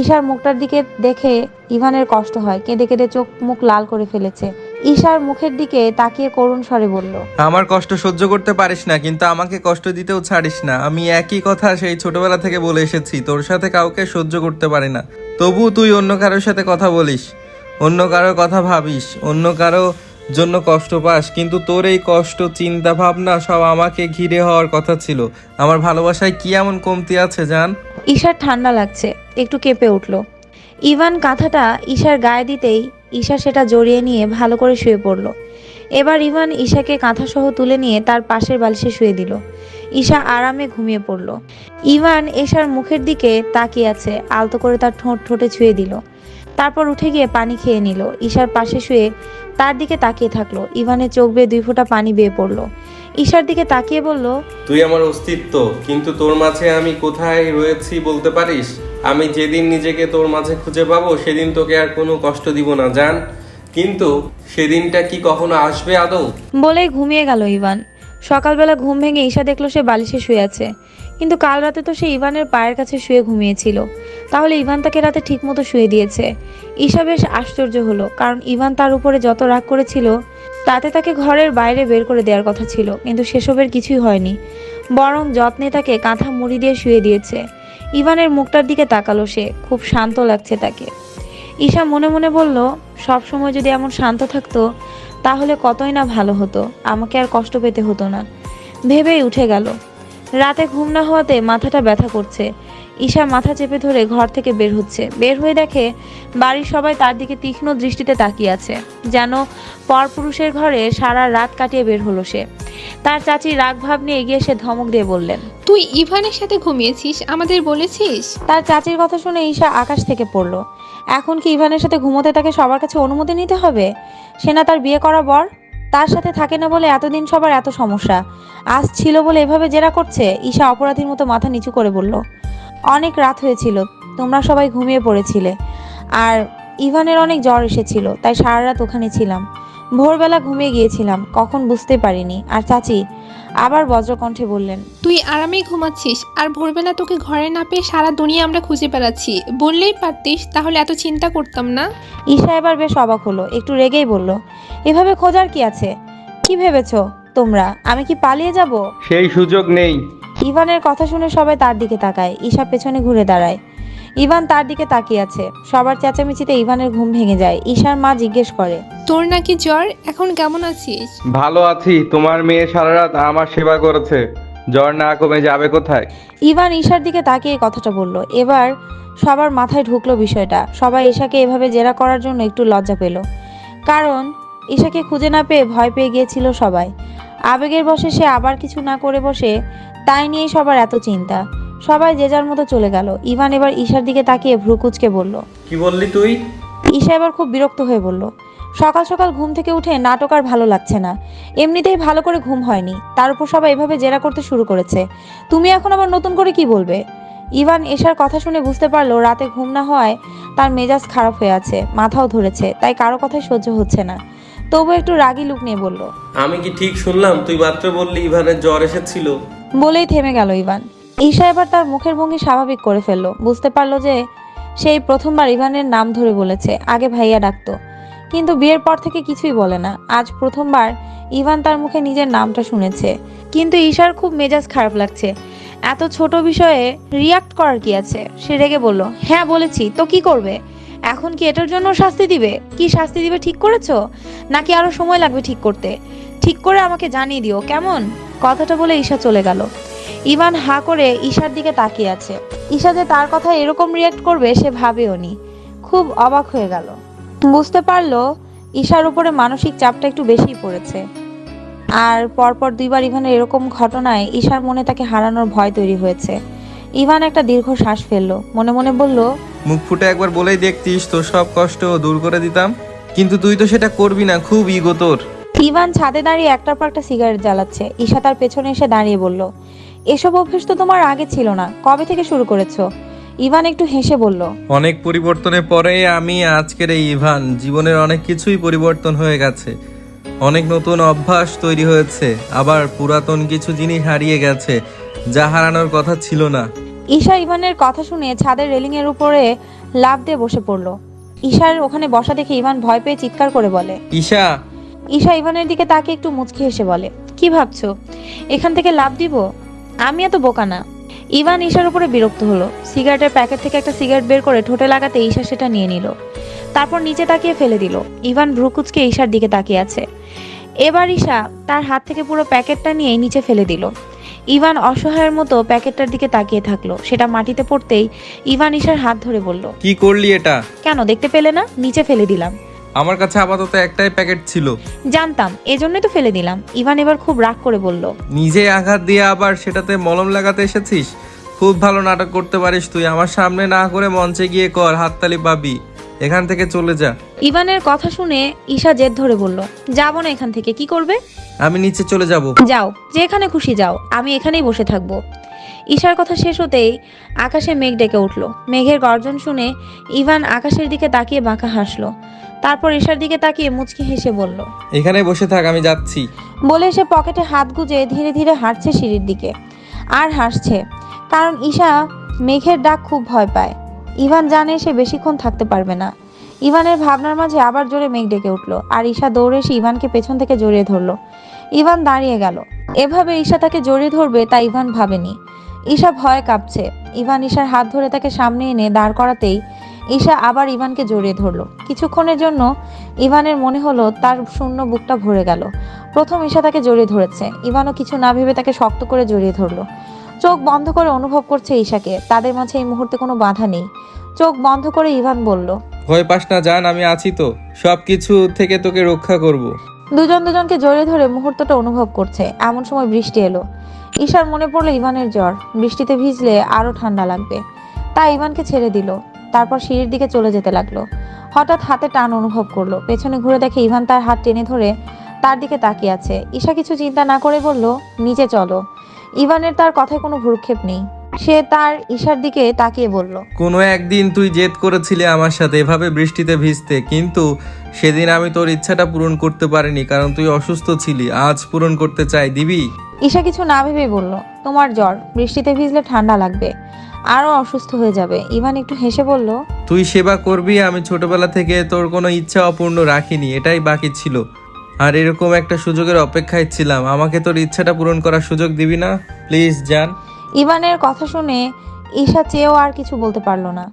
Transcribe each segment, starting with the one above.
ঈশার মুখটার দিকে দেখে ইভানের কষ্ট হয়। কেঁদে কেঁদে চোখ মুখ লাল করে ফেলেছে। ঈশার মুখের দিকে তাকিয়ে করুণ স্বরে বলল, আমার কষ্ট সহ্য করতে পারিস না, কিন্তু আমাকে কষ্ট দিতেও ছাড়িস না। আমি একই কথা সেই ছোটবেলা থেকে বলে এসেছি, তোর সাথে কাউকে সহ্য করতে পারি না। তবু তুই অন্য কারোর সাথে কথা বলিস, অন্য কারোর কথা ভাবিস, অন্য কারও জন্য কষ্ট পাস, কিন্তু তোর এই কষ্ট, চিন্তা, ভাবনা সব আমাকে ঘিরে হওয়ার কথা ছিল। আমার ভালোবাসায় কি এমন কমতি আছে, জান? ঈশার ঠান্ডা লাগছে, একটু কেঁপে উঠল। ইভান কাঁথাটা ঈশার গায়ে দিতেই ঈশা সেটা জড়িয়ে নিয়ে ভালো করে শুয়ে পড়ল। এবার ইভান ঈশাকে কাঁথাসহ তুলে নিয়ে তার পাশের বালিশে শুয়ে দিল। ঈশা আরামে ঘুমিয়ে পড়ল। ইভান এশার মুখের দিকে তাকিয়ে আছে, আলতো করে তার ঠোঁট ঠোঁটে ছুঁয়ে দিল। তারপর উঠে গিয়ে পানি খেয়ে নিল। ঈশার পাশে শুয়ে তার দিকে তাকিয়ে থাকল। ইভানের চোখ বেয়ে দুই ফোঁটা পানি বেয়ে পড়ল। ঈশার দিকে তাকিয়ে বলল তুই আমার অস্তিত্ব কিন্তু তোর মাঝে আমি কোথায় রয়েছি বলতে পারিস? আমি যেদিন নিজেকে তোর মাঝে খুঁজে পাবো সেদিন তোকে আর কোনো কষ্ট দিব না জান। কিন্তু সেদিনটা কি কখনো আসবে আদৌ? বলেই ঘুমিয়ে গেল ইভান। সকালবেলা ঘুম ভেঙে ঈশা দেখল সে বালিশে শুয়ে আছে। কিন্তু কাল রাতে তো সে ইভানের পায়ের কাছে শুয়ে ঘুমিয়েছিল। তাহলে ইভান তাকে রাতে ঠিকমতো শুয়ে দিয়েছে। ঈশা বেশ আশ্চর্য হলো, কারণ ইভান তার উপরে যত রাগ করেছিল, তাতে তাকে ঘরের বাইরে বের করে দেওয়ার কথা ছিল, কিন্তু সেসবের কিছুই হয়নি। বরং যত্নে তাকে কাঁথা মুড়ি দিয়ে শুয়ে দিয়েছে। ইভানের মুখটার দিকে তাকালো সে, খুব শান্ত লাগছে তাকে। ঈশা মনে মনে বলল, সব সময় যদি এমন শান্ত থাকতো, তাহলে কতই না ভালো হতো, আমাকে আর কষ্ট পেতে হতো না। ভেবেই উঠে গেল। রাতে ঘুম না হওয়াতে মাথাটা ব্যথা করছে। ঈশা মাথা চেপে ধরে ঘর থেকে বের হচ্ছে। বের হয়ে দেখে বাড়ির সবাই তার দিকে তীক্ষ্ণ দৃষ্টিতে তাকিয়ে আছে। যেন পরপুরুষের ঘরে সারা রাত কাটিয়ে বের হলো সে। তার চাচি রাগ ভাব নিয়ে এগিয়ে এসে ধমক দিয়ে বললেন তুই ইভানের সাথে ঘুমিয়েছিস? আমাদের বলেছিস? তার চাচির কথা শুনে ঈশা আকাশ থেকে পড়ল। এখন কি ইভানের সাথে ঘুমোতে তাকে সবার কাছে অনুমতি নিতে হবে? সে না তার বিয়ে করা বর? তার সাথে থাকে না বলে এতদিন সবার এত সমস্যা। আজ ছিল বলে এভাবে জেরা করছে, ঈশা অপরাধীর মতো মাথা নিচু করে বলল, অনেক রাত হয়েছিল, তোমরা সবাই ঘুমিয়ে পড়েছিলে। আর ইভানের অনেক জ্বর এসেছিল, তাই সারা রাত ওখানে ছিলাম। ভোরবেলা ঘুমিয়ে গিয়েছিলাম কখন বুঝতে পারিনি। আর চাচি আবার বজ্রকণ্ঠে বললেন তুই আরামেই ঘুমাচ্ছিস আর ভোরবেলা তোকে ঘরে না পেয়ে সারা দুনিয়া আমরা খুঁজে বেড়াচ্ছি। বললেই পারতিস তাহলে এত চিন্তা করতাম না? ঈশা এবার বেশ অবাক হলো একটু রেগেই বলল এভাবে খোঁজার কি আছে? কি ভেবেছ তোমরা? আমি কি পালিয়ে যাব? সেই সুযোগ নেই। ইভানের কথা শুনে সবাই তার দিকে তাকায় ঈশা পেছনে ঘুরে দাঁড়ায়। ইভান তার দিকে তাকিয়ে আছে সবার চেঁচামেচিতে ইভানের ঘুম ভেঙে যায়। ঈশার মা জিজ্ঞেস করে তোর নাকি জ্বর? এখন কেমন আছিস? ভালো আছি। তোমার মেয়ে সারা রাত আমার সেবা করেছে। জ্বর না কমে যাবে কোথায়? ইভান ঈশার দিকে তাকিয়ে কথাটা বলল। এবার সবার মাথায় ঢুকলো বিষয়টা। সবাই ঈশাকে এভাবে জেরা করার জন্য একটু লজ্জা পেল। কারণ ঈশাকে খুঁজে না পেয়ে ভয় পেয়ে গিয়েছিল সবাই। আবেগের বসে সে আবার কিছু না করে বসে তাই নিয়েই সবার এত চিন্তা। সবাই যে যার মতো চলে গেল। ইভান এবার ঈশার দিকে তাকিয়ে ভ্রুকুচকে বলল কি বললি তুই? ঈশা এবার খুব বিরক্ত হয়ে বলল সকাল সকাল ঘুম থেকে উঠে নাটক আর ভালো লাগছে না। এমনিতেই ভালো করে ঘুম হয়নি। তার উপর সবাই এভাবে জেরা করতে শুরু করেছে। তুমি এখন আবার নতুন করে কি বলবে? ইভান এশার কথা শুনে বুঝতে পারল রাতে ঘুম না হওয়ায় তার মেজাজ খারাপ হয়ে আছে মাথাও ধরেছে তাই কারও কথাই সহ্য হচ্ছে না। তবু একটু রাগী লুক নিয়ে বলল আমি কি ঠিক শুনলাম? তুই মাত্র বললি ইভানের জ্বর এসেছিল। বলেই থেমে গেল ইভান। ঈশা এবার তার মুখের ভঙ্গি স্বাভাবিক করে ফেলল। বুঝতে পারল যে সেই প্রথমবার ইভানের নাম ধরে বলেছে। আগে ভাইয়া ডাকতো। কিন্তু বিয়ের পর থেকে কিছুই বলে না। আজ প্রথমবার ইভান তার মুখে নিজের নামটা শুনেছে। কিন্তু ঈশার খুব মেজাজ খারাপ লাগছে। এত ছোট বিষয়ে রিয়াক্ট করার কি আছে? সে রেগে বলল হ্যাঁ বলেছি। তো কি করবে? এখন কি এটার জন্য শাস্তি দিবে? কি শাস্তি দিবে ঠিক করেছ? নাকি আরও সময় লাগবে ঠিক করতে? ঠিক করে আমাকে জানিয়ে দিও, কেমন? কথাটা বলে ঈশা চলে গেল। ইভান হা করে ঈশার দিকে তাকিয়ে আছে। ঈশা যে তার কথা এরকম রিয়াক্ট করবে সে ভাবেও নি খুব অবাক হয়ে গেল। বুঝতে পারল ঈশার উপরে মানসিক চাপটা একটু বেশি পড়েছে। আর পরপর দুইবার ইভানের এরকম ঘটনায় ঈশার মনে তাকে হারানোর ভয় তৈরি হয়েছে। ইভান একটা দীর্ঘ শ্বাস ফেলল মনে মনে বলল মুখ ফুটে একবার বলেই দেখতিস তোর সব কষ্ট দূর করে দিতাম। কিন্তু তুই তো সেটা করবি না খুব ইগো তোর। ইভান ছাদে দাঁড়িয়ে একটার পর একটা সিগারেট জ্বালাচ্ছে। ঈশা তার পেছনে এসে দাঁড়িয়ে বলল এসব অভ্যেস তো তোমার আগে ছিল না কবে থেকে শুরু করেছ? ইভান একটু হেসে বলল অনেক পরিবর্তনের পরে আমি আজকের এই ইভান জীবনের অনেক কিছুই পরিবর্তন হয়ে গেছে। অনেক নতুন অভ্যাস তৈরি হয়েছে আবার পুরাতন কিছু জিনিস হারিয়ে গেছে যা হারানোর কথা ছিল না। ঈশা ইভানের কথা শুনে ছাদের রেলিং এর উপরে লাভ দিয়ে বসে পড়ল। ঈশার ওখানে বসা দেখে ইভান ভয় পেয়ে চিৎকার করে বলে ঈশা! ঈশা ইভানের দিকে তাকে একটু মুচকি হেসে বলে কি ভাবছ? এখান থেকে লাভ দিব? আমি এত বোকা না। ইভান ঈশার উপরে বিরক্ত হলো। সিগারেটের প্যাকেট থেকে একটা সিগারেট বের করে ঠোঁটে লাগাতে ঈশা সেটা নিয়ে নিল। তারপর নিচে তাকিয়ে ফেলে দিল। ইভান ভ্রুকুচকে ঈশার দিকে তাকিয়ে আছে। এবার ঈশা তার হাত থেকে পুরো প্যাকেটটা নিয়ে নিচে ফেলে দিল। ইভান অসহায়ের মতো প্যাকেটটার দিকে তাকিয়ে থাকল। সেটা মাটিতে পড়তেই ইভান ঈশার হাত ধরে বলল কি করলি এটা? কেন দেখতে পেলে না? নিচে ফেলে দিলাম। আমার কাছে আপাতত একটাই প্যাকেট ছিল। জানতাম এজন্যই তো ফেলে দিলাম। ইভান এবার খুব রাগ করে বলল নিজে আঘাত দিয়ে আবার সেটাতে মলম লাগাতে এসেছিস? খুব ভালো নাটক করতে পারিস তুই আমার সামনে না করে মঞ্চে গিয়ে কর হাততালি পাবি। এখান থেকে চলে যা। ইভানের কথা শুনে ঈশা জেদ ধরে বলল যাব না এখান থেকে কি করবে? আমি নিচে চলে যাব। যাও যেখানে খুশি যাও আমি এখানেই বসে থাকব। ঈশার কথা শেষ হতেই আকাশে মেঘ ডেকে উঠল। মেঘের গর্জন শুনে ইভান আকাশের দিকে তাকিয়ে বাঁকা হাসলো। তারপর ঈশার দিকে তাকিয়ে মুচকি হেসে বলল এখানে বসে থাক আমি যাচ্ছি। বলে সে পকেটে হাত গুজে ধীরে ধীরে হাঁটছে সিঁড়ির দিকে। আর হাসছে কারণ ঈশা মেঘের ডাক খুব ভয় পায়। ইভান জানে সে বেশিক্ষণ থাকতে পারবে না। ইভানের ভাবনার মাঝে আবার জোরে মেঘ ডেকে উঠল আর ঈশা দৌড়ে এসে ইভানকে পেছন থেকে জড়িয়ে ধরলো। ইভান দাঁড়িয়ে গেল। এভাবে ঈশা তাকে জড়িয়ে ধরবে তা ইভান ভাবেনি। ঈশা ভয় কাঁপছে। ইভান ঈশার হাত ধরে তাকে সামনে এনে দাঁড় করাতেই ঈশা আবার ইভানকে জড়িয়ে ধরলো। কিছুক্ষণের জন্য ইভানের মনে হলো তার শূন্য বুকটা ভরে গেল। প্রথম ঈশা তাকে জড়িয়ে ধরেছে। ইভানও কিছু না ভেবে তাকে শক্ত করে জড়িয়ে ধরলো। চোখ বন্ধ করে অনুভব করছে ঈশাকে। তাদের মাঝে এই মুহূর্তে কোনো বাধা নেই। চোখ বন্ধ করে ইভান বলল ভয় পাস না জান আমি আছি তো। সব কিছু থেকে তোকে রক্ষা করব। দুজন দুজনকে জড়িয়ে ধরে মুহূর্তটা অনুভব করছে। এমন সময় বৃষ্টি এলো। ঈশার মনে পড়ল ইভানের জ্বর। বৃষ্টিতে ভিজলে আরও ঠান্ডা লাগবে। তাই ইভানকে ছেড়ে দিল। তারপর সিঁড়ির দিকে চলে যেতে লাগল। হঠাৎ হাতে টান অনুভব করল। পেছনে ঘুরে দেখে ইভান তার হাত টেনে ধরে তার দিকে তাকিয়ে আছে। ঈশা কিছু চিন্তা না করে বলল নিচে চলো। ইভানের তার কথায় কোনো ভ্রুক্ষেপ নেই। সে তার ঈশার দিকে তাকিয়ে বলল কোনো একদিন তুই জেদ করেছিলি আমার সাথে এভাবে বৃষ্টিতে ভিজতে কিন্তু সেদিন আমি তোর ইচ্ছাটা পূরণ করতে পারিনি কারণ তুই অসুস্থ ছিলি। আজ পূরণ করতে চাই দিবি? ঈশা কিছু না ভেবেই বলল তোমার জ্বর বৃষ্টিতে ভিজলে ঠান্ডা লাগবে। আরও অসুস্থ হয়ে যাবে। ইভান একটু হেসে বলল তুই সেবা করবি আমি ছোটবেলা থেকে তোর কোনো ইচ্ছা অপূর্ণ রাখিনি এটাই বাকি ছিল। আর এরকম একটা সুযোগের অপেক্ষায় ছিলাম। আমাকে তোর ইচ্ছাটা পূরণ করার সুযোগ দিবি না? প্লিজ জান। ইভানের কথা শুনে ঈশা চেয়েও আর কিছু বলতে পারল না।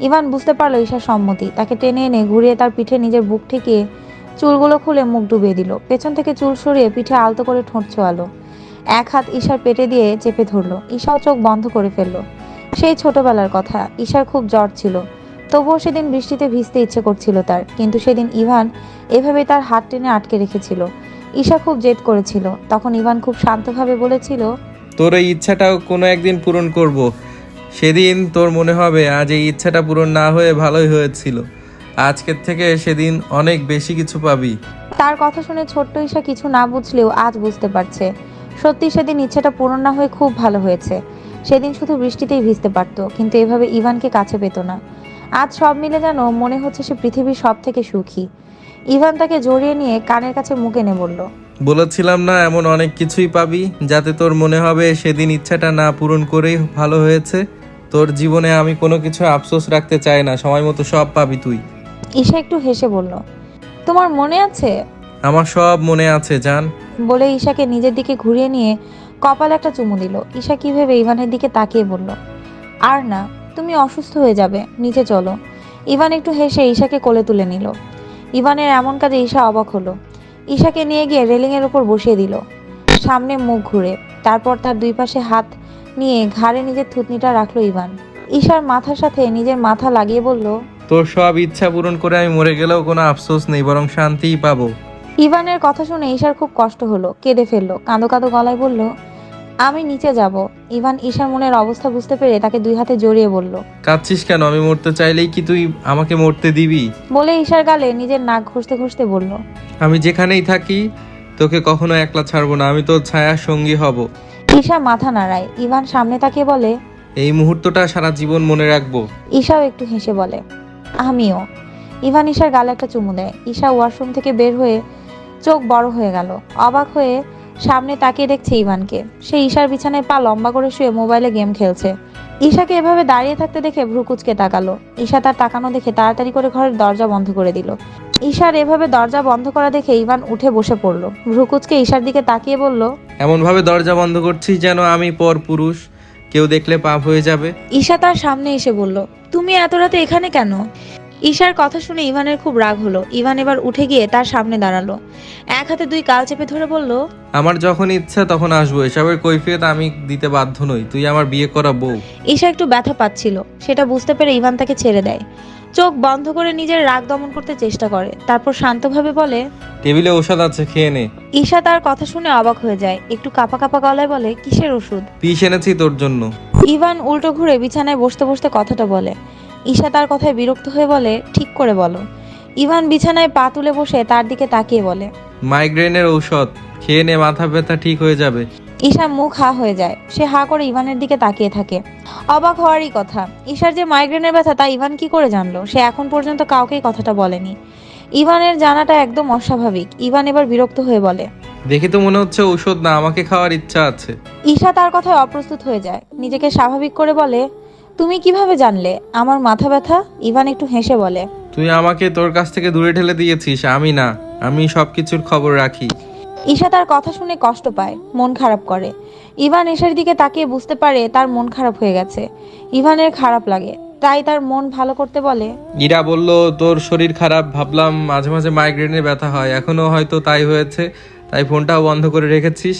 ইভান বুঝতে পারল ঈশার সম্মতি। তাকে টেনে এনে ঘুরিয়ে তার পিঠে নিজের বুক ঠেকিয়ে চুলগুলো খুলে মুখ ডুবিয়ে দিল। পেছন থেকে চুল সরিয়ে পিঠে আলতো করে ঠোঁট ছোয়ালো। এক হাত ঈশার পেটে দিয়ে চেপে ধরলো। ঈশাও চোখ বন্ধ করে ফেলল। সেই ছোটবেলার কথা। ঈশার খুব জ্বর ছিল। তবুও সেদিন বৃষ্টিতে ভিজতে ইচ্ছে করছিল তার কিন্তু সেদিন ইভান এভাবে তার হাত টেনে আটকে রেখেছিল। ঈশা খুব জেদ করেছিল। তখন ইভান খুব শান্তভাবে বলেছিল তোর এই ইচ্ছাটাও কোনো একদিন পূরণ করব। সেদিন তোর মনে হবে আজ এই ইচ্ছাটা পূরণ না হয়ে ভালোই হয়েছিল। আজকের থেকে সেদিন অনেক বেশি কিছু পাবি। তার কথা শুনে ছোট্ট ঈশা কিছু না বুঝলেও আজ বুঝতে পারছে। সত্যি সেদিন ইচ্ছাটা পূরণ না হয়ে খুব ভালো হয়েছে। সেদিন শুধু বৃষ্টিতেই ভিজতে পারত কিন্তু এভাবে ইভানকে কাছে পেত না। আজ সব মিলে যেন মনে হচ্ছে সে পৃথিবীর সব থেকে সুখী। ইভান তাকে জড়িয়ে নিয়ে কানের কাছে মুখ এনে বলল বলেছিলাম না এমন অনেক কিছুই পাবি যাতে তোর মনে হবে সেদিন ইচ্ছাটা না পূরণ করেই ভালো হয়েছে। তোর জীবনে আমি কোনো কিছু আফসোস রাখতে চাই না সময় মতো সব পাবি তুই। ঈশা একটু হেসে বলল তোমার মনে আছে? আমার সব মনে আছে জান। বলে ঈশাকে নিজের দিকে ঘুরিয়ে নিয়ে কপালে একটা চুমু দিল। ঈশা কি ভেবে ইভানের দিকে তাকিয়ে বলল আর না তুমি অসুস্থ হয়ে যাবে নিচে চলো। ইভান একটু হেসে ঈশাকে কোলে তুলে নিল। ইভানের এমন কাজে ঈশা অবাক হলো। ঈশাকে নিয়ে গিয়ে রেলিংয়ের উপর বসিয়ে দিল। সামনে মুখ ঘুরে তারপর তার দুই পাশে হাত নিয়ে ঘাড়ে নিজের থুতনিটা রাখল ইভান। ঈশার মাথার সাথে নিজের মাথা লাগিয়ে বলল তোর সব ইচ্ছা পূরণ করে আমি মরে গেলেও কোনো আফসোস নেই বরং শান্তিই পাবো। ইভানের কথা শুনে ঈশার খুব কষ্ট হলো কেঁদে ফেলল কাঁদো কাঁদো গলায় বলল আমি নিচে যাব। ইভান ঈশার মনের অবস্থা বুঝতে পেরে তাকে দুই হাতে জড়িয়ে বলল। কাঁদছিস কেন? আমি মরতে চাইলেই কি তুই আমাকে মরতে দিবি? বলে ঈশার গালে নিজের নাক ঘষতে ঘষতে বলল। আমি যেখানেই থাকি তোকে কখনো একলা ছাড়বো না আমি তোর ছায়ার সঙ্গী হব। ঈশা মাথা নাড়ায়। ইভান সামনে তাকিয়ে বলে এই মুহূর্তটা সারা জীবন মনে রাখব। ঈশাও একটু হেসে বলে আমিও। ইভান ঈশার গালে একটা চুমু দেয়। ঈশা ওয়াশরুম থেকে বের হয়ে চোখ বড় হয়ে গেল। অবাক হয়ে সামনে তাকিয়ে দেখছে ইভানকে। সে ঈশার বিছানায় পা লম্বা করে শুয়ে মোবাইলে গেম খেলছে। ঈশাকে এভাবে দাঁড়িয়ে থাকতে দেখে ভ্রুকুচকে তাকালো। ঈশা তার তাকানো দেখে তাড়াতাড়ি করে ঘরের দরজা বন্ধ করে দিল। ঈশার এভাবে দরজা বন্ধ করা দেখে ইভান উঠে বসে পড়ল। ভ্রুকুচকে ঈশার দিকে তাকিয়ে বলল এমনভাবে দরজা বন্ধ করছিস যেন আমি পর পুরুষ। কেউ দেখলে পাপ হয়ে যাবে। ঈশা তার সামনে এসে বলল তুমি এত রাতে এখানে কেন? ঈশার কথা শুনে ইভানের খুব রাগ হলো। ইভান এবার উঠে গিয়ে তার সামনে দাঁড়াল। এক হাতে দুই কাল চেপে ধরে বলল আমার যখন ইচ্ছা তখন আসব। এসবের কৈফিয়ত আমি দিতে বাধ্য নই। তুই আমার বিয়ে করা বউ। ঈশা একটু ব্যথা পাচ্ছিল। সেটা বুঝতে পেরে ইভান তাকে ছেড়ে দেয়। চোখ বন্ধ করে নিজের রাগ দমন করতে চেষ্টা করে। তারপর শান্তভাবে বলে টেবিলে ওষুধ আছে খেয়ে নে। ঈশা তার কথা শুনে অবাক হয়ে যায়। একটু কাপা কাপা গলায় বলে কিসের ওষুধ? পিস এনেছি তোর জন্য। ইভান উল্টো ঘুরে বিছানায় বসতে বসতে কথাটা বলে। ঈশা তার কথায় বিরক্ত হয়ে বলে ঠিক করে বলো। ইভান বিছানায় পা তুলে বসে তার দিকে তাকিয়ে বলে মাইগ্রেনের ঔষধ খেয়ে নে মাথা ব্যথা ঠিক হয়ে যাবে। ঈশা মুখ হা হয়ে যায় সে হা করে ইভানের দিকে তাকিয়ে থাকে। অবাক হওয়ারই কথা ঈশার যে মাইগ্রেনের ব্যথা তা ইভান কি করে জানলো? সে এখন পর্যন্ত কাউকেই কথাটা বলেনি। ইভানের জানাটা একদম অস্বাভাবিক। ইভান এবার বিরক্ত হয়ে বলে দেখে তো মনে হচ্ছে ঔষধ না আমাকে খাওয়ার ইচ্ছা আছে। ঈশা তার কথায় অপ্রস্তুত হয়ে যায়। নিজেকে স্বাভাবিক করে বলে তুমি কীভাবে জানলে? আমার মাথা ব্যথা? ইভান একটু হেসে বলে। তুই আমাকে তোর কাছ থেকে দূরে ঠেলে দিয়েছিস আমি না। আমি সব কিছুর খবর রাখি। ঈশা তার কথা শুনে কষ্ট পায় মন খারাপ করে। ইভান এশার দিকে তাকিয়ে বুঝতে পারে তার মন খারাপ হয়ে গেছে। ইভানের খারাপ লাগে তাই তার মন ভালো করতে বলে। ইরা বলল তোর শরীর খারাপ ভাবলাম মাঝে মাঝে মাইগ্রেনের ব্যথা হয়। এখনও হয়তো তাই হয়েছে তাই ফোনটাও বন্ধ করে রেখেছিস।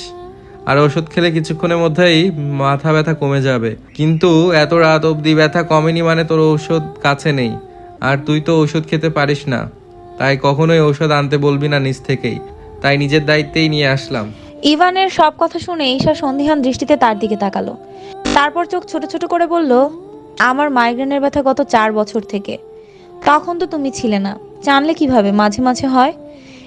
আর ওষুধ খেলে কিছুক্ষণের মধ্যেই মাথা ব্যথা কমে যাবে। কিন্তু এত রাত অবধি ব্যথা কমেনি মানে তোর ঔষধ কাছে নেই। আর তুই তো ওষুধ খেতে পারিস না। তাই কখনোই ঔষধ আনতে বলবি না নিজ থেকেই। তাই নিজের দায়িত্বেই নিয়ে আসলাম। ইভানের সব কথা শুনে ঈশা সন্দিহান দৃষ্টিতে তার দিকে তাকালো। তারপর চোখ ছোট ছোট করে বলল, আমার মাইগ্রেনের ব্যথা গত চার বছর থেকে। তখন তো তুমি ছিলে না। জানলে কীভাবে মাঝে মাঝে হয়?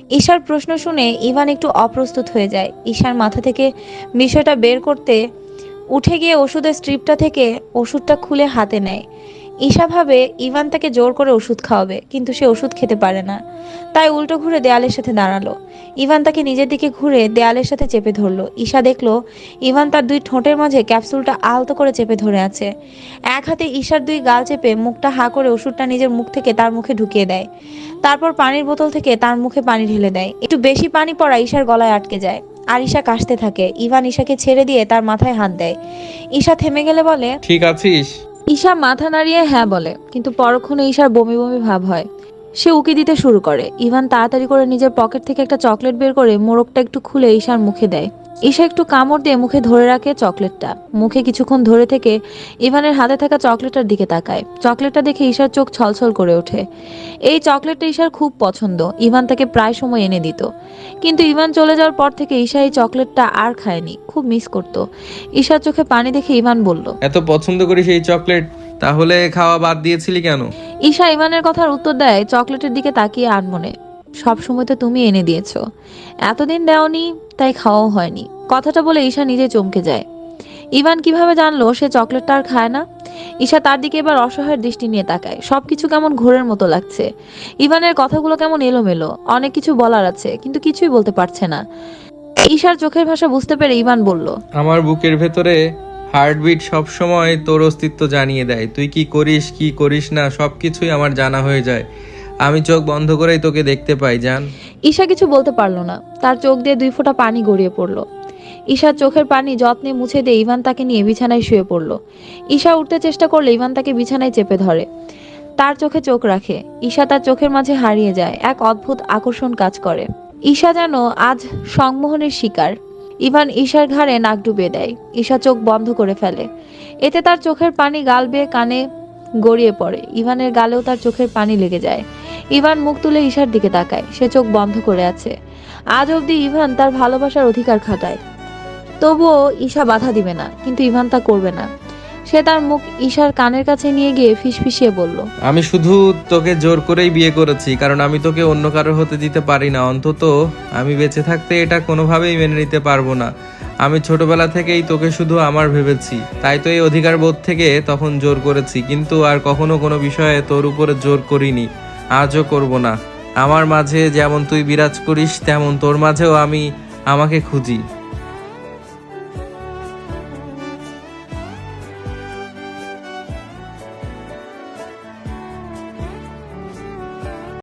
ঈশার প্রশ্ন শুনে ইভান একটু অপ্রস্তুত হয়ে যায়। ঈশার মাথা থেকে বিষয়টা বের করতে উঠে গিয়ে ওষুধের স্ট্রিপটা থেকে ওষুধটা খুলে হাতে নেয়। ঈশা ভাবে ইভান তাকে জোর করে ওষুধ খাওয়াবে, কিন্তু সে ওষুধ খেতে পারে না। তাই উল্টো ঘুরে দেয়ালের সাথে দাঁড়াল। ইভান তাকে নিজের দিকে ঘুরে দেয়ালের সাথে চেপে ধরলো। ঈশা দেখল ইভান তার দুই ঠোঁটের মাঝে ক্যাপসুলটা আলতো করে চেপে ধরে আছে। এক হাতে ঈশার দুই গাল চেপে মুখটা হা করে ওষুধটা নিজের মুখ থেকে তার মুখে ঢুকিয়ে দেয়। তারপর পানির বোতল থেকে তার মুখে পানি ঢেলে দেয়। একটু বেশি পানি পড়া ঈশার গলায় আটকে যায়। আর ঈশা কাশতে থাকে। ইভান ঈশাকে ছেড়ে দিয়ে তার মাথায় হাত দেয়। ঈশা থেমে গেলে বলে ঠিক আছিস? ঈশা মাথা নাড়িয়ে হ্যাঁ বলে। কিন্তু পরক্ষণে ঈশার বমি বমি ভাব হয়। সে উকি দিতে শুরু করে। ইভান তাড়াতাড়ি করে নিজের পকেট থেকে একটা চকলেট বের করে মোড়কটা একটু খুলে ঈশার মুখে দেয়। ঈশা একটু কামড় দিয়ে মুখে ধরে রাখে চকলেটটা। মুখে কিছুক্ষণ ধরে থেকে ইভানের হাতে থাকা চকলেটটার দিকে তাকায়। চকলেটটা দেখে ঈশার চোখ ছলছল করে ওঠে। এই চকলেটটা ঈশার খুব পছন্দ। ইভান তাকে প্রায় সময় এনে দিত। কিন্তু ইভান চলে যাওয়ার পর থেকে ঈশা এই চকলেটটা আর খায়নি। খুব মিস করতো। ঈশার চোখে পানি দেখে ইভান বলল এত পছন্দ করিস এই চকলেট তাহলে খাওয়া বাদ দিয়েছিলি কেন? ঈশা ইভানের কথার উত্তর দেয় চকলেটের দিকে তাকিয়ে আনমনে। সব সময় তো তুমি এনে দিয়েছ। এতদিন দেওনি, তাই খাওয়াও হয়নি। কথাটা বলে ঈশা নিজে চমকে যায়। ইভান কীভাবে জানলো সে চকলেটটা আর খায় না? ঈশা তার দিকে এবার অসহায়ের দৃষ্টি নিয়ে তাকায়। সবকিছু কেমন ঘোরের মতো লাগছে। ইভানের কথাগুলো কেমন এলোমেলো। অনেক কিছু বলার আছে, কিন্তু কিছুই বলতে পারছে না। ঈশার চোখের ভাষা বুঝতে পেরে ইভান বলল, আমার বুকের ভেতরে হার্টবিট সব সময় তোর অস্তিত্ব জানিয়ে দেয়। তুই কি করিস কি করিস না, সবকিছুই আমার জানা হয়ে যায়। আমি চোখ বন্ধ করেই তোকে দেখতে পাই, জান। ঈশা কিছু বলতে পারল না। তার চোখ দিয়ে দুই ফোঁটা পানি গড়িয়ে পড়ল। ঈশার চোখের পানি যত্নে মুছে দিয়ে ইভান তাকে নিয়ে বিছানায় শুয়ে পড়ল। ঈশা উঠতে চেষ্টা করলে ইভান তাকে বিছানায় চেপে ধরে। তার চোখে চোখ রাখে। ঈশা তার চোখের মাঝে হারিয়ে যায়। এক অদ্ভুত আকর্ষণ কাজ করে। ঈশা যেন আজ সংমোহনের শিকার। ইভান ঈশার ঘাড়ে নাক ডুবিয়ে দেয়। ঈশা চোখ বন্ধ করে ফেলে। এতে তার চোখের পানি গাল বেয়ে কানে গড়িয়ে পড়ে। ইভানের গালেও তার চোখের পানি লেগে যায়। ইভান মুখ তুলে ঈশার দিকে তাকায়। সে চোখ বন্ধ করে আছে। আজ অবধি ইভান তার ভালোবাসার অধিকার খাটায়। তবুও ঈশা বাধা দিবে না, কিন্তু ইভান তা করবে না। সে তার মুখ ঈশার কানের কাছে নিয়ে গিয়ে ফিসফিসিয়ে বলল, আমি শুধু তোকে জোর করেই বিয়ে করেছি, কারণ আমি তোকে অন্য কারও হতে দিতে পারি না। অন্তত আমি বেঁচে থাকতে এটা কোনোভাবেই মেনে নিতে পারব না। আমি ছোটবেলা থেকেই তোকে শুধু আমার ভেবেছি। তাই তো এই অধিকার বোধ থেকে তখন জোর করেছি, কিন্তু আর কখনো কোনো বিষয়ে তোর উপরে জোর করিনি। আজও করব না। আমার মাঝে যেমন তুই বিরাজ করিস, তেমন তোর মাঝেও আমি আমাকে খুঁজি।